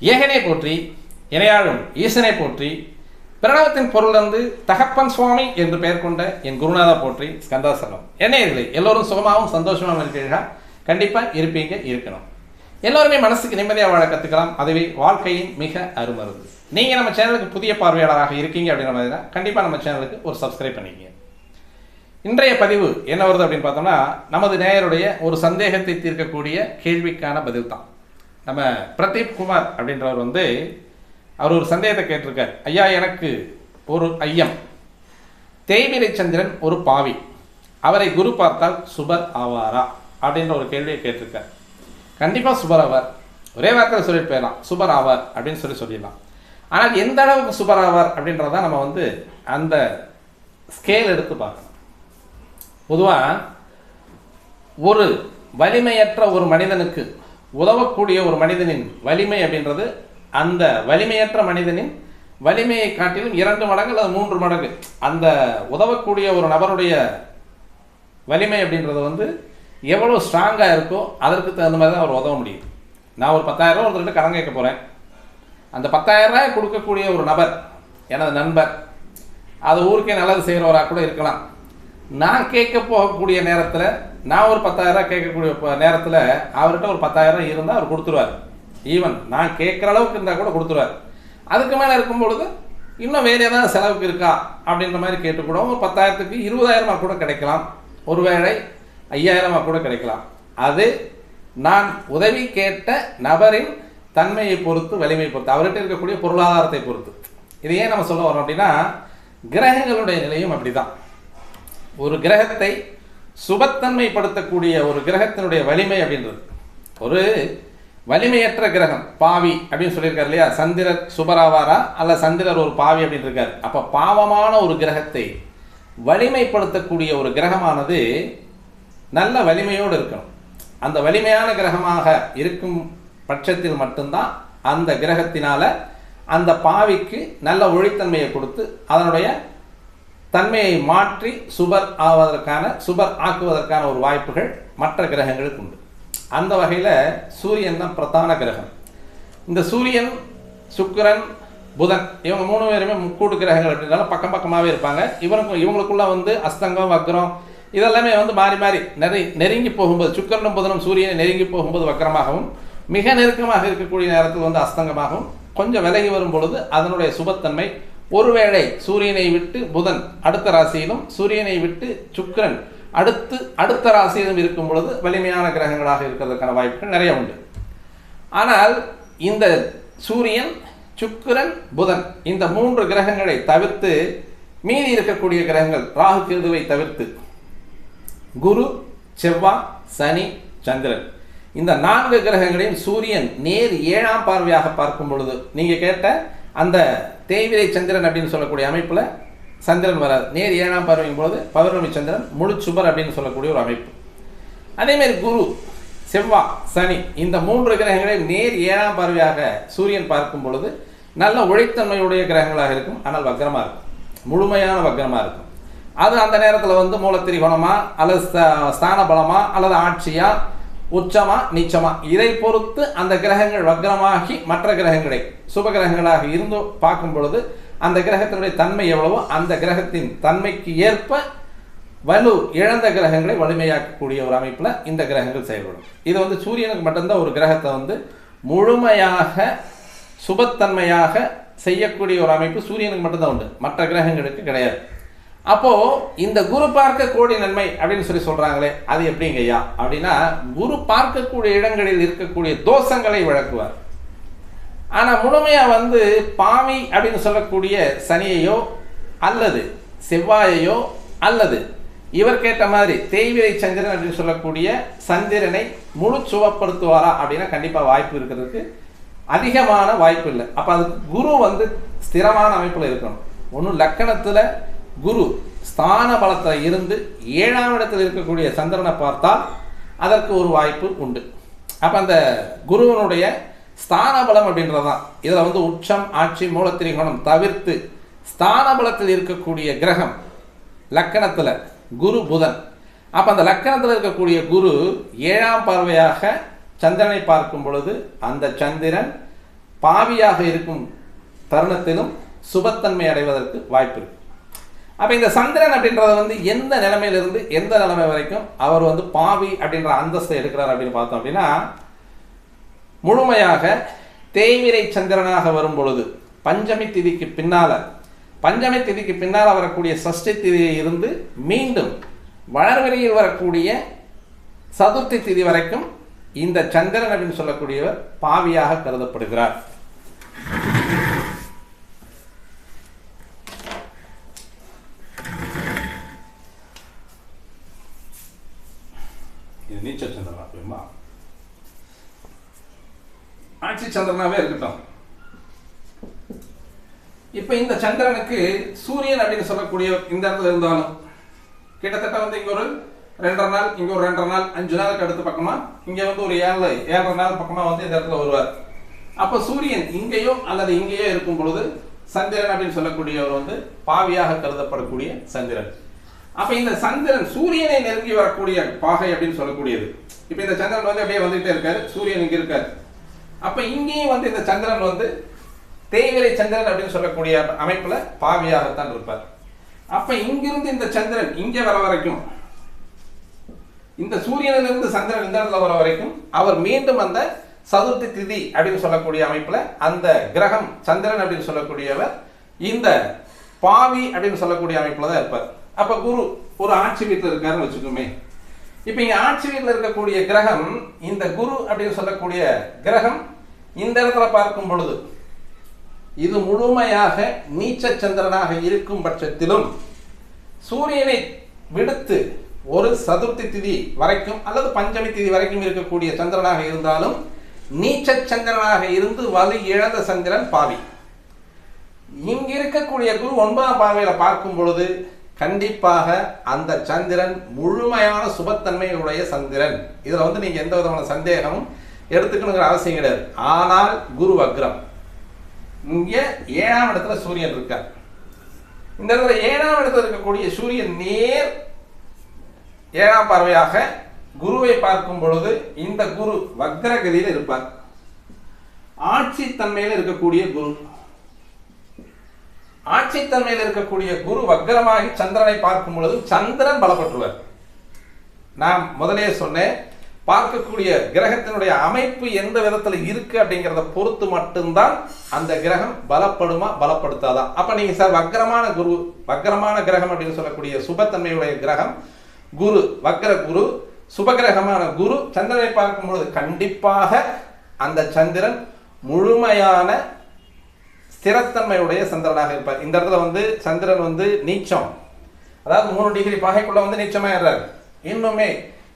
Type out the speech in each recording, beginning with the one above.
ஏகனை போற்றி இணையாழும் ஈசனை போற்றி பிரணவத்தின் பொருளந்து தகப்பன் சுவாமி என்று பெயர் கொண்ட என் குருநாதா போற்றி ஸ்கந்தாசனம் என்ன இதில் எல்லோரும் சுகமாகவும் சந்தோஷமாகவும் இருக்கிறீர்களா? கண்டிப்பாக இருப்பீங்க இருக்கணும். எல்லோருமே மனசுக்கு நிம்மதியாக வாழ கற்றுக்கலாம் அதுவே வாழ்க்கையின் மிக அருமருந்து நீங்கள் நம்ம சேனலுக்கு புதிய பார்வையாளராக இருக்கீங்க அப்படின்ற மாதிரி கண்டிப்பாக நம்ம சேனலுக்கு ஒரு சப்ஸ்கிரைப் பண்ணிக்கங்க. இன்றைய பதிவு என்ன வருது அப்படின்னு பார்த்தோம்னா நமது நேயருடைய ஒரு சந்தேகத்தை தீர்க்கக்கூடிய கேள்விக்கான பதில் தான் நம்ம பிரதீப் குமார் அப்படின்றவர் வந்து அவர் ஒரு சந்தேகத்தை கேட்டிருக்கார். ஐயா எனக்கு ஒரு ஐயம். தேய்மிரை சந்திரன் ஒரு பாவி. அவரை குரு பார்த்தால் சுபர் ஆவாரா? அப்படின்ற ஒரு கேள்வியை கேட்டிருக்கார். கண்டிப்பாக சுபர் ஆவார். ஒரே வார்த்தையில் சொல்லிட்டு போயிடலாம். சுபர் ஆவார் அப்படின்னு சொல்லி சொல்லிடலாம். ஆனால் எந்த அளவுக்கு சுபர் ஆவார் அப்படின்றத நம்ம வந்து அந்த ஸ்கேல் எடுத்து பார்க்கணும். பொதுவாக ஒரு வலிமையற்ற ஒரு மனிதனுக்கு உதவக்கூடிய ஒரு மனிதனின் வலிமை அப்படின்றது அந்த வலிமையற்ற மனிதனின் வலிமையை காட்டிலும் இரண்டு மடங்கு அல்லது மூன்று மடங்கு. அந்த உதவக்கூடிய ஒரு நபருடைய வலிமை அப்படின்றது வந்து எவ்வளோ ஸ்ட்ராங்காக இருக்கோ அதற்கு தகுந்த மாதிரி தான் அவர் உதவ முடியும். நான் ஒரு பத்தாயிரம் ரூபா ஒருத்தர்கிட்ட கடன் கேட்க போகிறேன் அந்த பத்தாயிரம் ரூபாய் கொடுக்கக்கூடிய ஒரு நபர் எனது நண்பர் அது ஊருக்கே நல்லது செய்கிறவராக கூட இருக்கலாம். நான் கேட்க போகக்கூடிய நேரத்தில் நான் ஒரு பத்தாயிரம் கேட்கக்கூடிய நேரத்தில் அவர்கிட்ட ஒரு பத்தாயிரம் இருந்தால் அவர் கொடுத்துருவார். ஈவன் நான் கேட்குற அளவுக்கு இருந்தால் கூட கொடுத்துருவார். அதுக்கு மேலே இருக்கும் பொழுது இன்னும் வேறு ஏதாவது செலவுக்கு இருக்கா அப்படின்ற மாதிரி கேட்டு கூட ஒரு பத்தாயிரத்துக்கு இருபதாயிரமா கூட கிடைக்கலாம். ஒருவேளை ஐயாயிரமா கூட கிடைக்கலாம். அது நான் உதவி கேட்ட நபரின் தன்மையை பொறுத்து வலிமையை பொறுத்து அவர்கிட்ட இருக்கக்கூடிய பொருளாதாரத்தை பொறுத்து. இது ஏன் நம்ம சொல்ல வரோம் அப்படின்னா கிரகங்களுடைய நிலையும் அப்படி தான் ஒரு கிரகத்தை சுபத்தன்மைப்படுத்தக்கூடிய ஒரு கிரகத்தினுடைய வலிமை அப்படின்றது. ஒரு வலிமையற்ற கிரகம் பாவி அப்படின்னு சொல்லியிருக்காரு இல்லையா? சந்திரர் சுபராவாரா? அல்ல சந்திரர் ஒரு பாவி அப்படின்னு இருக்காரு அப்போ பாவமான ஒரு கிரகத்தை வலிமைப்படுத்தக்கூடிய ஒரு கிரகமானது நல்ல வலிமையோடு இருக்கணும். அந்த வலிமையான கிரகமாக இருக்கும் பட்சத்தில் மட்டும்தான் அந்த கிரகத்தினால் அந்த பாவிக்கு நல்ல ஒளித்தன்மையை கொடுத்து அதனுடைய தன்மையை மாற்றி சுபர் ஆவதற்கான சுபர் ஆக்குவதற்கான ஒரு வாய்ப்புகள் மற்ற கிரகங்களுக்கு உண்டு. அந்த வகையில் சூரியன் தான் பிரதான கிரகம். இந்த சூரியன் சுக்கிரன் புதன் இவங்க மூணு பேருமே முக்கூட்டு கிரகங்கள் அப்படின்னாலும் பக்கம் பக்கமாகவே இருப்பாங்க. இவனுக்கு இவங்களுக்குள்ள வந்து அஸ்தங்கம் வக்ரம் இதெல்லாமே வந்து மாறி மாறி நெறி நெருங்கி போகும்போது சுக்கரனும் புதனும் சூரியனை நெருங்கி போகும்போது வக்கரமாகவும் மிக நெருக்கமாக இருக்கக்கூடிய நேரத்தில் வந்து அஸ்தங்கமாகவும் கொஞ்சம் விலகி வரும் பொழுது அதனுடைய சுபத்தன்மை ஒருவேளை சூரியனை விட்டு புதன் அடுத்த ராசியிலும் சூரியனை விட்டு சுக்கிரன் அடுத்து அடுத்த ராசியிலும் இருக்கும் பொழுது வலிமையான கிரகங்களாக இருக்கிறதுக்கான வாய்ப்புகள் நிறைய உண்டு. ஆனால் இந்த சூரியன் சுக்கிரன் புதன் இந்த மூன்று கிரகங்களை தவிர்த்து மீதி இருக்கக்கூடிய கிரகங்கள் ராகு கேதுவை தவிர்த்து குரு செவ்வாய் சனி சந்திரன். இந்த நான்கு கிரகங்களையும் சூரியன் நேர் ஏழாம் பார்வையாக பார்க்கும் பொழுது நீங்கள் கேட்ட அந்த தேய்விரை சந்திரன் அப்படின்னு சொல்லக்கூடிய அமைப்பில் சந்திரன் வராது. நேர் ஏழாம் பார்வையும் பொழுது பௌர்ணமி சந்திரன் முழு சுபர் அப்படின்னு சொல்லக்கூடிய ஒரு அமைப்பு. அதேமாரி குரு செவ்வா சனி இந்த மூன்று கிரகங்களை நேர் ஏழாம் பார்வையாக சூரியன் பார்க்கும் பொழுது நல்ல உழைத்தன்மையுடைய கிரகங்களாக இருக்கும். ஆனால் வக்ரமாக இருக்கும். முழுமையான வக்ரமாக இருக்கும். அது அந்த நேரத்தில் வந்து மூலத்திரிகோணமா அல்லது ஸ்தான பலமா அல்லது ஆட்சியா உச்சமா நீச்சமா? இதை பொறுத்து அந்த கிரகங்கள் வக்ரமாகி மற்ற கிரகங்களை சுப கிரகங்களாக இருந்து பார்க்கும் பொழுது அந்த கிரகத்தினுடைய தன்மை எவ்வளவோ அந்த கிரகத்தின் தன்மைக்கு ஏற்ப வலு இழந்த கிரகங்களை வலிமையாக்கக்கூடிய ஒரு அமைப்பில் இந்த கிரகங்கள் செயல்படும். இது வந்து சூரியனுக்கு மட்டும்தான் ஒரு கிரகத்தை வந்து முழுமையாக சுபத்தன்மையாக செய்யக்கூடிய ஒரு அமைப்பு சூரியனுக்கு மட்டும்தான் உண்டு. மற்ற கிரகங்களுக்கு கிடையாது. அப்போ இந்த குரு பார்க்கக்கூடிய நன்மை அப்படின்னு சொல்லி சொல்றாங்களே அது எப்படிங்க ஐயா அப்படின்னா குரு பார்க்கக்கூடிய இடங்களில் இருக்கக்கூடிய தோஷங்களை விளக்குவார். ஆனா முழுமையா வந்து பாவி அப்படின்னு சொல்லக்கூடிய சனியையோ அல்லது செவ்வாயையோ அல்லது இவர் கேட்ட மாதிரி தேய்விரை சந்திரன் அப்படின்னு சொல்லக்கூடிய சந்திரனை முழு சுவப்படுத்துவாரா அப்படின்னா கண்டிப்பா வாய்ப்பு இருக்கிறதுக்கு அதிகமான வாய்ப்பு இல்லை. அப்ப அது குரு வந்து ஸ்திரமான அமைப்புல இருக்கணும். ஒன்றும் லக்கணத்துல குரு ஸ்தான பலத்தில் இருந்து ஏழாம் இடத்தில் இருக்கக்கூடிய சந்திரனை பார்த்தால் அதற்கு ஒரு வாய்ப்பு உண்டு. அப்போ அந்த குருவனுடைய ஸ்தான பலம் அப்படின்றதுதான். இதில் வந்து உச்சம் ஆட்சி மூலத்திரிகோணம் தவிர்த்து ஸ்தான பலத்தில் இருக்கக்கூடிய கிரகம் லக்கணத்தில் குரு புதன். அப்போ அந்த லக்கணத்தில் இருக்கக்கூடிய குரு ஏழாம் பார்வையாக சந்திரனை பார்க்கும் பொழுது அந்த சந்திரன் பாவியாக இருக்கும் தருணத்திலும் சுபத்தன்மை அடைவதற்கு வாய்ப்பு இருக்கு. அப்போ இந்த சந்திரன் அப்படின்றத வந்து எந்த நிலைமையிலிருந்து எந்த நிலைமை வரைக்கும் அவர் வந்து பாவி அப்படின்ற அந்தஸ்தை எடுக்கிறார் அப்படின்னு பார்த்தோம் அப்படின்னா முழுமையாக தேய்மிரை சந்திரனாக வரும் பொழுது பஞ்சமி திதிக்கு பின்னால பஞ்சமி திதிக்கு பின்னால் வரக்கூடிய சஷ்டி திதியில் இருந்து மீண்டும் வளர்வெளியில் வரக்கூடிய சதுர்த்தி திதி வரைக்கும் இந்த சந்திரன் அப்படின்னு சொல்லக்கூடியவர் பாவியாக கருதப்படுகிறார் இது நீச்சல் சந்திரனா அப்படிமா ஆட்சி சந்திரனாவே இருக்கட்டும். இப்ப இந்த சந்திரனுக்கு சூரியன் அப்படின்னு சொல்லக்கூடிய இந்த இடத்துல இருந்தாலும் கிட்டத்தட்ட வந்து இங்க ஒரு ரெண்டரை நாள் இங்க ஒரு ரெண்டரை நாள் அஞ்சு நாளுக்கு அடுத்த பக்கமா இங்க வந்து ஒரு ஏழு ஏழரை நாள் பக்கமா வந்து இந்த இடத்துல வருவார். அப்ப சூரியன் இங்கேயோ அல்லது இங்கேயோ இருக்கும் பொழுது சந்திரன் அப்படின்னு சொல்லக்கூடியவர் வந்து பாவியாக கருதப்படக்கூடிய சந்திரன். அப்ப இந்த சந்திரன் சூரியனை நெருங்கி வரக்கூடிய பாகை அப்படின்னு சொல்லக்கூடியது. இப்ப இந்த சந்திரன் வந்து அப்படியே வந்துகிட்டே இருக்காரு சூரியன் இங்க இருக்காரு. அப்ப இங்கேயும் வந்து இந்த சந்திரன் வந்து தேய்விலை சந்திரன் அப்படின்னு சொல்லக்கூடிய அமைப்புல பாவியாகத்தான் இருப்பார். அப்ப இங்கிருந்து இந்த சந்திரன் இங்க வர வரைக்கும் இந்த சூரியனிலிருந்து சந்திரன் இந்த இடத்துல வர வரைக்கும் அவர் மீண்டும் அந்த சதுர்த்தி திதி அப்படின்னு சொல்லக்கூடிய அமைப்புல அந்த கிரகம் சந்திரன் அப்படின்னு சொல்லக்கூடியவர் இந்த பாவி அப்படின்னு சொல்லக்கூடிய அமைப்புல தான் இருப்பார். அப்ப குரு ஒரு ஆட்சி வீட்டில் இருக்காருன்னு வச்சுக்கோமே. இப்ப இங்க ஆட்சி வீட்டில் இருக்கக்கூடிய கிரகம் இந்த குரு அப்படின்னு சொல்லக்கூடிய கிரகம் இந்த இடத்துல பார்க்கும் பொழுது இது முழுமையாக நீச்ச சந்திரனாக இருக்கும் பட்சத்திலும் சூரியனை விடுத்து ஒரு சதுர்த்தி திதி வரைக்கும் அல்லது பஞ்சமி திதி வரைக்கும் இருக்கக்கூடிய சந்திரனாக இருந்தாலும் நீச்ச சந்திரனாக இருந்து வலு இழந்த சந்திரன் பாவி. இங்க இருக்கக்கூடிய குரு ஒன்பதாம் பார்வையில் பார்க்கும் பொழுது கண்டிப்பாக அந்த சந்திரன் முழுமையான சுபத்தன்மையுடைய சந்திரன். இதில் வந்து நீங்கள் எந்த விதமான சந்தேகமும் எடுத்துக்கணுங்கிற அவசியம் கிடையாது. ஆனால் குரு வக்ரம். இங்கே ஏழாம் இடத்துல சூரியன் இருக்கார். இந்த இடத்துல ஏழாம் இடத்துல இருக்கக்கூடிய சூரியன் நேர் ஏழாம் பார்வையாக குருவை பார்க்கும் பொழுது இந்த குரு வக்ரகதியில் இருப்பார். ஆட்சி தன்மையில் இருக்கக்கூடிய குரு. ஆட்சி தன்மையில் இருக்கக்கூடிய குரு வக்கரமாகி சந்திரனை பார்க்கும் பொழுது சந்திரன் பலப்பற்றுவார் நான் முதலே சொன்னேன் பார்க்கக்கூடிய கிரகத்தினுடைய அமைப்பு எந்த விதத்தில் இருக்கு அப்படிங்கிறத பொறுத்து மட்டும்தான் அந்த கிரகம் பலப்படுமா பலப்படுத்தாதா? அப்ப நீங்க சார் வக்கரமான குரு வக்கரமான கிரகம் அப்படின்னு சொல்லக்கூடிய சுபத்தன்மையுடைய கிரகம் குரு வக்கர குரு சுபகிரகமான குரு சந்திரனை பார்க்கும் பொழுது கண்டிப்பாக அந்த சந்திரன் முழுமையான ஸ்திரத்தன்மையுடைய சந்திரனாக இருப்பார். இந்த இடத்துல வந்து சந்திரன் வந்து நீச்சம். அதாவது மூணு டிகிரி பகைக்குள்ள வந்து நீச்சமாக நீச்சமாயிடுறாரு இன்னுமே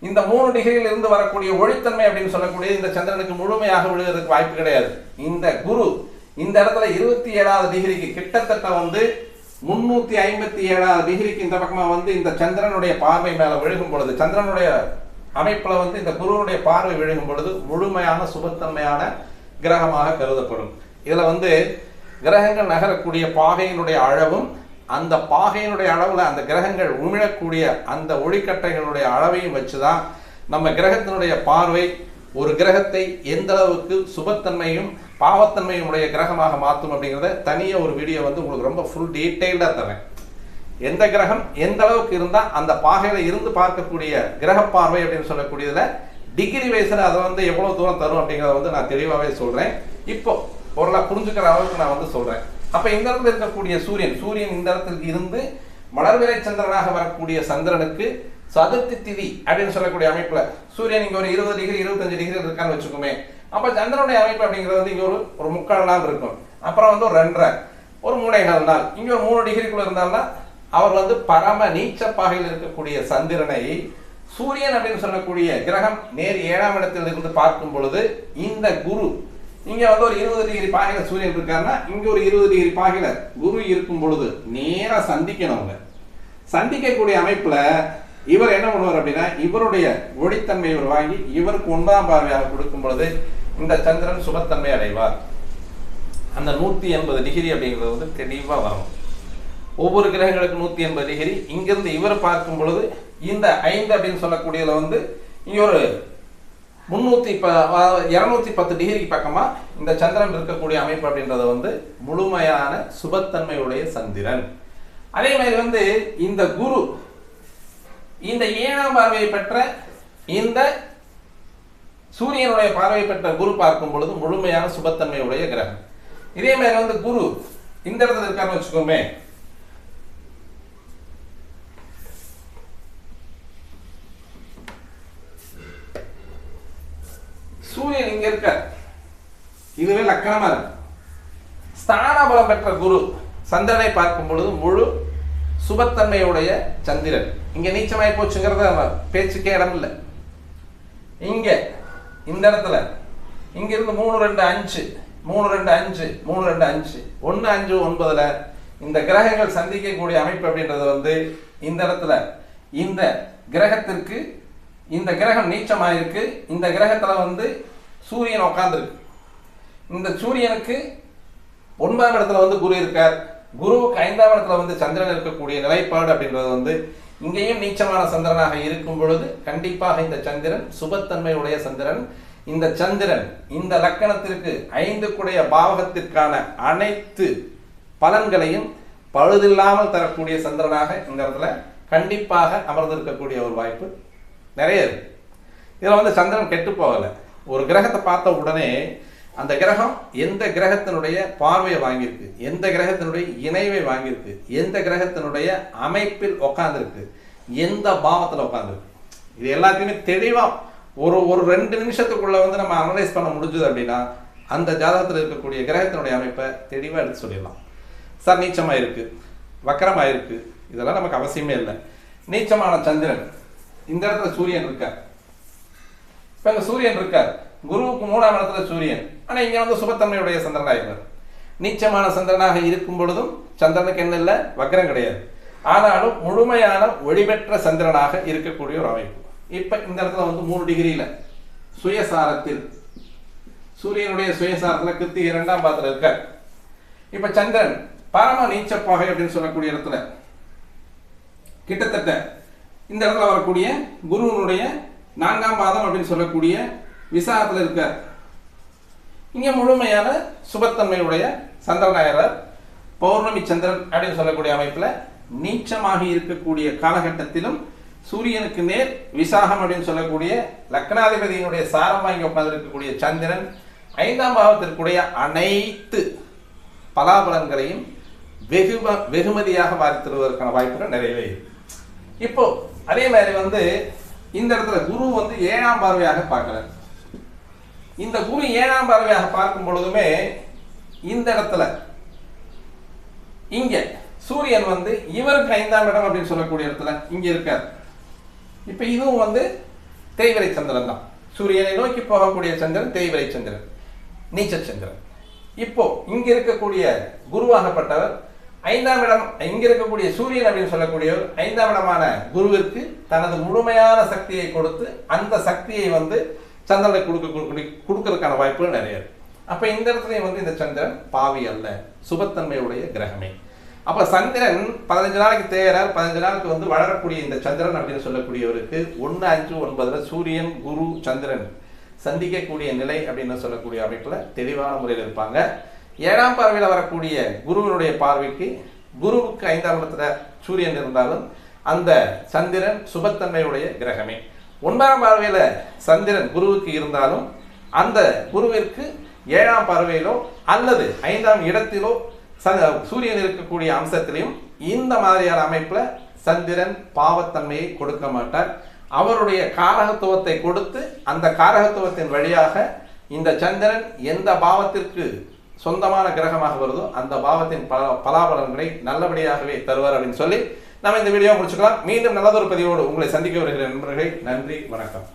இந்த மூணு டிகிரியில் இருந்து வரக்கூடிய ஒளித்தன்மை அப்படின்னு சொல்லக்கூடிய இந்த சந்திரனுக்கு முழுமையாக விழுகிறதுக்கு வாய்ப்பு கிடையாது. இந்த குரு இந்த இடத்துல இருபத்தி ஏழாவது டிகிரிக்கு கிட்டத்தட்ட வந்து முன்னூத்தி ஐம்பத்தி ஏழாவது டிகிரிக்கு இந்த பக்கமா வந்து இந்த சந்திரனுடைய பார்வை மேல விழுகும் பொழுது சந்திரனுடைய அமைப்புல வந்து இந்த குருவனுடைய பார்வை விழுகும் பொழுது முழுமையான சுபத்தன்மையான கிரகமாக கருதப்படும். இதுல வந்து கிரகங்கள் நகரக்கூடிய பாகையினுடைய அளவும் அந்த பாகையினுடைய அளவில் அந்த கிரகங்கள் உமிழக்கூடிய அந்த ஒளிக்கட்டைகளுடைய அளவையும் வச்சு தான் நம்ம கிரகத்தினுடைய பார்வை ஒரு கிரகத்தை எந்த அளவுக்கு சுபத்தன்மையும் பாவத்தன்மையும் உடைய கிரகமாக மாற்றும் அப்படிங்கிறத தனியாக ஒரு வீடியோ வந்து உங்களுக்கு ரொம்ப ஃபுல் டீட்டெயில்டாக தரேன். எந்த கிரகம் எந்த அளவுக்கு இருந்தால் அந்த பாகையில் இருந்து பார்க்கக்கூடிய கிரக பார்வை அப்படின்னு சொல்லக்கூடியதில் டிகிரி வயசில் அதை வந்து எவ்வளோ தூரம் தரும் அப்படிங்கிறத வந்து நான் தெளிவாகவே சொல்கிறேன் இப்போது ஓரளவு புரிஞ்சுக்கிற அளவுக்கு நான் வந்து சொல்றேன். அப்ப இந்த இடத்துல இருக்கக்கூடிய சூரியன்? சூரியன் இந்த இடத்துல இருந்து மலர்விலை சந்திரனாக வரக்கூடிய சந்திரனுக்கு சதுர்த்தி திதி அப்படின்னு சொல்லக்கூடிய அமைப்புல சூரியன் இங்க ஒரு இருபது டிகிரி இருபத்தஞ்சு டிகிரி இருக்கான்னு வச்சுக்கோமே. அப்ப சந்திரனுடைய அமைப்பு அப்படிங்கிறது வந்து இங்க ஒரு ஒரு முக்கால் நாள் இருக்கும். அப்புறம் வந்து ஒரு ரெண்டரை ஒரு மூணேகால் நாள். இங்க ஒரு மூணு டிகிரிக்குள்ள இருந்தால்னா அவர் வந்து பரம நீச்ச பாகையில் இருக்கக்கூடிய சந்திரனை சூரியன் அப்படின்னு சொல்லக்கூடிய கிரகம் நேர் ஏழாம் இடத்தில் இருந்து பார்க்கும் பொழுது இந்த குரு இங்கே வந்து ஒரு இருபது டிகிரி பாகையில சூரியன் இருக்காருன்னா இங்க ஒரு இருபது டிகிரி பாகையில குரு இருக்கும் பொழுது நேரா சந்திக்கணும் அவங்க சந்திக்கக்கூடிய அமைப்புல இவர் என்ன பண்ணுவார் அப்படின்னா இவருடைய ஒளித்தன்மை இவர் வாங்கி இவருக்கு ஒன்பதாம் பார்வையாக கொடுக்கும் பொழுது இந்த சந்திரன் சுபத்தன்மை அடைவார். அந்த நூத்தி எண்பது டிகிரி அப்படிங்கிறது வந்து தெளிவா வரும். ஒவ்வொரு கிரகங்களுக்கு நூத்தி எண்பது டிகிரி இங்கிருந்து இவர் பார்க்கும் பொழுது இந்த ஐந்து அப்படின்னு சொல்லக்கூடியதுல வந்து இங்க ஒரு முந்நூற்றி ப இரநூத்தி பத்து டிகிரி பக்கமாக இந்த சந்திரன் இருக்கக்கூடிய அமைப்பு அப்படின்றது வந்து முழுமையான சுபத்தன்மையுடைய சந்திரன். அதே மாதிரி வந்து இந்த குரு இந்த ஏழாம் பார்வையை பெற்ற இந்த சூரியனுடைய பார்வை பெற்ற குரு பார்க்கும் பொழுது முழுமையான சுபத்தன்மையுடைய கிரகம். இதே மாதிரி வந்து குரு இந்த இடத்துல இருக்காருன்னு வச்சுக்கோமே சூரியன் இங்க இருக்க இதுவே லக்கணமா இருக்கு. ஸ்தானபலம் பெற்ற குரு சந்திரனை பார்க்கும் பொழுது முழு சுபத்தன்மையுடைய சந்திரன். இங்க நீச்சமாய் போச்சுங்கிறத பேச்சுக்கே இடம் இல்லை. இங்க இந்த இடத்துல. இங்க இருந்து மூணு ரெண்டு அஞ்சு மூணு ரெண்டு அஞ்சு மூணு ரெண்டு அஞ்சு ஒன்று அஞ்சு ஒன்பதுல இந்த கிரகங்கள் சந்திக்கக்கூடிய அமைப்பு அப்படின்றது வந்து இந்த இடத்துல. இந்த கிரகத்திற்கு இந்த கிரகம் நீச்சமாயிருக்கு. இந்த கிரகத்தில் வந்து சூரியன் உட்காந்துருக்கு இந்த சூரியனுக்கு ஒன்பதாம் இடத்துல வந்து குரு இருக்கார். குருவுக்கு ஐந்தாம் இடத்துல வந்து சந்திரன் இருக்கக்கூடிய நிலைப்பாடு அப்படின்றது வந்து இங்கேயும் நீச்சமான சந்திரனாக இருக்கும் பொழுது கண்டிப்பாக இந்த சந்திரன் சுபத்தன்மையுடைய சந்திரன். இந்த சந்திரன் இந்த லக்கணத்திற்கு ஐந்து குடைய பாவகத்திற்கான அனைத்து பலன்களையும் பழுதில்லாமல் தரக்கூடிய சந்திரனாக இந்த இடத்துல கண்டிப்பாக அமர்ந்திருக்கக்கூடிய ஒரு வாய்ப்பு நிறைய இருக்கு. இதில் வந்து சந்திரன் கெட்டு போகலை. ஒரு கிரகத்தை பார்த்த உடனே அந்த கிரகம் எந்த கிரகத்தினுடைய பார்வையை வாங்கியிருக்கு? எந்த கிரகத்தினுடைய இணைவை வாங்கியிருக்கு? எந்த கிரகத்தினுடைய அமைப்பில் உட்காந்துருக்கு எந்த பாவத்தில் உட்காந்துருக்கு இது எல்லாத்தையுமே தெளிவாக ஒரு ஒரு ரெண்டு நிமிஷத்துக்குள்ளே வந்து நம்ம அனலைஸ் பண்ண முடிஞ்சது அப்படின்னா அந்த ஜாதகத்தில் இருக்கக்கூடிய கிரகத்தினுடைய அமைப்பை தெளிவாக எடுத்து சொல்லிடலாம். சார் நீச்சமாக இருக்குது வக்கரமாக இருக்குது இதெல்லாம் நமக்கு அவசியமே இல்லை. நீச்சமான சந்திரன். இந்த இடத்துல சூரியன் இருக்கார். இப்போ இங்கே சூரியன் இருக்கார். குருவுக்கு மூணாம் இடத்துல சூரியன். ஆனால் இங்கே வந்து சுபத்தன்மையுடைய சந்திரனாக இருக்கார். நீச்சமான சந்திரனாக இருக்கும் பொழுதும் சந்திரனுக்கு என்ன இல்லை? வக்ரம் கிடையாது. ஆனாலும் முழுமையான ஒளிபெற்ற சந்திரனாக இருக்கக்கூடிய ஒரு அமைப்பு. இப்போ இந்த இடத்துல வந்து மூணு டிகிரியில் சுயசாரத்தில். சூரியனுடைய சுயசாரத்தில் கிருத்திகை இரண்டாம் பாதத்தில் இருக்கார். இப்போ சந்திரன் பரம நீச்சப்பாகை அப்படின்னு சொல்லக்கூடிய இடத்துல கிட்டத்தட்ட இந்த இடத்துல வரக்கூடிய குருவனுடைய நான்காம் பாதம் அப்படின்னு சொல்லக்கூடிய விசாகத்தில் இருக்கார். இங்கே முழுமையான சுபத்தன்மையுடைய சந்திரநாயகர் பௌர்ணமி சந்திரன் அப்படின்னு சொல்லக்கூடிய அமைப்பில் நீச்சமாகி இருக்கக்கூடிய காலகட்டத்திலும் சூரியனுக்கு நேர் விசாகம் அப்படின்னு சொல்லக்கூடிய லக்னாதிபதியினுடைய சாரம் வாங்கி உட்கார்ந்து இருக்கக்கூடிய சந்திரன் ஐந்தாம் பாவத்திற்குடைய அனைத்து பலாபலன்களையும் வெகு வெகுமதியாக பார்த்துருவதற்கான வாய்ப்புகள் நிறையவே இருக்கு. இப்போ அதே மாதிரி வந்து இந்த இடத்துல குரு வந்து ஏழாம் பார்வையாக பார்க்கல இந்த குரு ஏழாம் பார்வையாக பார்க்கும் பொழுதுமே இந்த இடத்துல இங்க சூரியன் வந்து இவருக்கு ஐந்தாம் இடம் அப்படின்னு சொல்லக்கூடிய இடத்துல இங்க இருக்கார். இப்ப இதுவும் வந்து தேய்வரை சந்திரன் தான். சூரியனை நோக்கி போகக்கூடிய சந்திரன் தேய்வரை சந்திரன் நீச்ச சந்திரன். இப்போ இங்க இருக்கக்கூடிய குருவாகப்பட்டவர் ஐந்தாம் இடம் இங்க இருக்கக்கூடிய சூரியன் அப்படின்னு சொல்லக்கூடியவர் ஐந்தாம் இடமான குருவிற்கு தனது முழுமையான சக்தியை கொடுத்து அந்த சக்தியை வந்து சந்திரனை கொடுக்க கொடுக்கறதுக்கான வாய்ப்புகள் நிறைய இருக்கு. அப்ப இந்த இடத்துலயும் வந்து இந்த சந்திரன் பாவி அல்ல சுபத்தன்மையுடைய கிரகமே. அப்ப சந்திரன் பதினஞ்சு நாளைக்கு தேரார் பதினஞ்சு நாளுக்கு வந்து வளரக்கூடிய இந்த சந்திரன் அப்படின்னு சொல்லக்கூடியவருக்கு ஒன்று அஞ்சு ஒன்பதுல சூரியன் குரு சந்திரன் சந்திக்கக்கூடிய நிலை அப்படின்னு சொல்லக்கூடிய அமைப்பில் தெளிவான முறையில் இருப்பாங்க. ஏழாம் பார்வையில் வரக்கூடிய குருவினுடைய பார்வைக்கு குருவுக்கு ஐந்தாம் இடத்துல சூரியன் இருந்தாலும் அந்த சந்திரன் சுபத்தன்மையுடைய கிரகமே. ஒன்பதாம் பார்வையில் சந்திரன் குருவுக்கு இருந்தாலும் அந்த குருவிற்கு ஏழாம் பார்வையிலோ அல்லது ஐந்தாம் இடத்திலோ சூரியன் இருக்கக்கூடிய அம்சத்திலையும் இந்த மாதிரியான அமைப்பில் சந்திரன் பாவத்தன்மையை கொடுக்க மாட்டார். அவருடைய காரகத்துவத்தை கொடுத்து அந்த காரகத்துவத்தின் வழியாக இந்த சந்திரன் எந்த பாவத்திற்கு சொந்தமான கிரகமாக வருதோ அந்த பாவத்தின் பல பலாபலன்களை நல்லபடியாகவே தருவார் அப்படின்னு சொல்லி நம்ம இந்த வீடியோ முடிச்சுக்கலாம். மீண்டும் நல்லதொரு பதிவோடு உங்களை சந்திக்க வருகிற நண்பர்களை. நன்றி வணக்கம்.